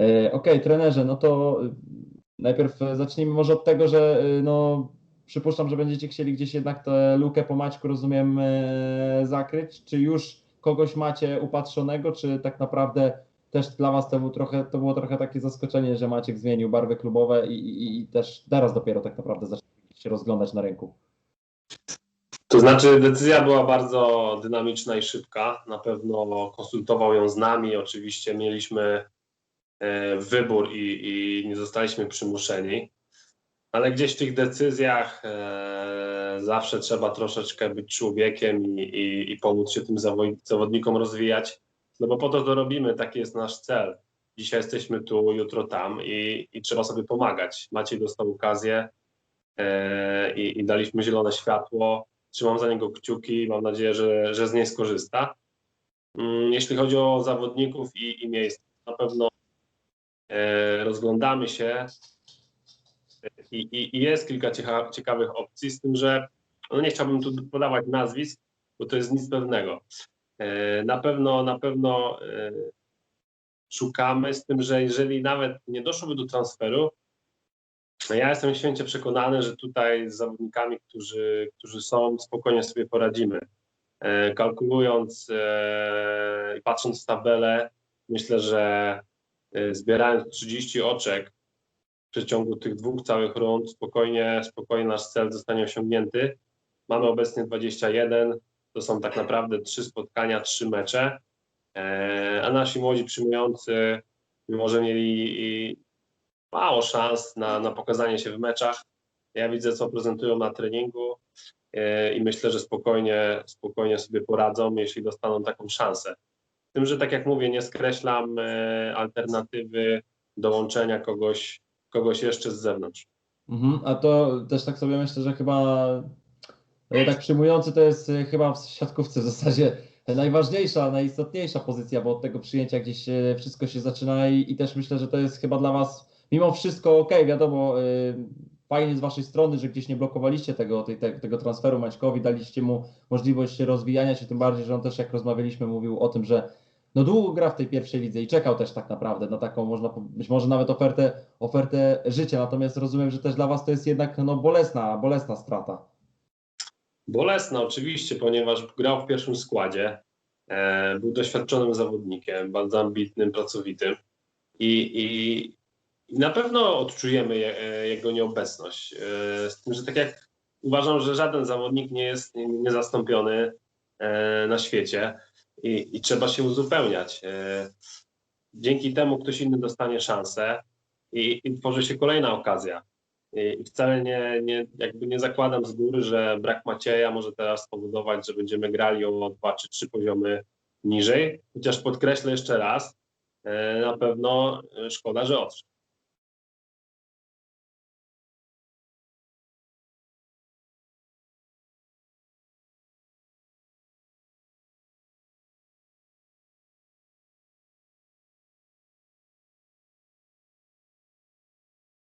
Okej, okay, trenerze, no to najpierw zacznijmy może od tego, że no, przypuszczam, że będziecie chcieli gdzieś jednak tę lukę po Maćku, rozumiem, zakryć. Czy już kogoś macie upatrzonego, czy tak naprawdę też dla Was to, był trochę, to było trochę takie zaskoczenie, że Maciek zmienił barwy klubowe i, i, i też teraz dopiero tak naprawdę zaczęli się rozglądać na rynku? To znaczy, decyzja była bardzo dynamiczna i szybka. Na pewno konsultował ją z nami. Oczywiście mieliśmy e, wybór i, i nie zostaliśmy przymuszeni, ale gdzieś w tych decyzjach e, zawsze trzeba troszeczkę być człowiekiem i, i, i pomóc się tym zawodnikom rozwijać. No bo po to to robimy, taki jest nasz cel. Dzisiaj jesteśmy tu, jutro tam i, i trzeba sobie pomagać. Maciej dostał okazję e, i, i, daliśmy zielone światło. Trzymam za niego kciuki, mam nadzieję, że, że z niej skorzysta. Mm, jeśli chodzi o zawodników i, i miejsca, na pewno e, rozglądamy się i, i, jest kilka cieka, ciekawych opcji, z tym, że no nie chciałbym tu podawać nazwisk, bo to jest nic pewnego. E, na pewno, na pewno e, szukamy, z tym, że jeżeli nawet nie doszłoby do transferu, ja jestem święcie przekonany, że tutaj z zawodnikami, którzy, którzy są, spokojnie sobie poradzimy. E, kalkulując i patrząc w tabelę, myślę, że zbierając 30 oczek w przeciągu tych dwóch całych rund, spokojnie, spokojnie nasz cel zostanie osiągnięty. Mamy obecnie 21, to są tak naprawdę trzy spotkania, trzy mecze, e, a nasi młodzi przyjmujący, mimo że mieli mało szans na, na pokazanie się w meczach, ja widzę, co prezentują na treningu e, i myślę, że spokojnie, spokojnie sobie poradzą, jeśli dostaną taką szansę. Tym, że tak jak mówię, nie skreślam e, alternatywy dołączenia kogoś, kogoś jeszcze z zewnątrz. Mhm, a to też tak sobie myślę, że chyba tak przyjmujący to jest e, chyba w siatkówce w zasadzie najważniejsza, najistotniejsza pozycja, bo od tego przyjęcia gdzieś wszystko się zaczyna i, i też myślę, że to jest chyba dla Was mimo wszystko ok, wiadomo, fajnie z Waszej strony, że gdzieś nie blokowaliście tego, tej, tego transferu Maćkowi, daliście mu możliwość rozwijania się, tym bardziej, że on też jak rozmawialiśmy mówił o tym, że no długo gra w tej pierwszej lidze i czekał też tak naprawdę na taką, można być może nawet ofertę, ofertę życia, natomiast rozumiem, że też dla Was to jest jednak no, bolesna, bolesna strata. Bolesna oczywiście, ponieważ grał w pierwszym składzie, e, był doświadczonym zawodnikiem, bardzo ambitnym, pracowitym i, i, i na pewno odczujemy je, e, jego nieobecność. E, z tym, że tak jak uważam, że żaden zawodnik nie jest niezastąpiony e, na świecie i, i trzeba się uzupełniać. Dzięki temu ktoś inny dostanie szansę i, i tworzy się kolejna okazja. I wcale nie, nie, jakby nie zakładam z góry, że brak Macieja może teraz spowodować, że będziemy grali o dwa czy trzy poziomy niżej. Chociaż podkreślę jeszcze raz, na pewno szkoda, że odszedł.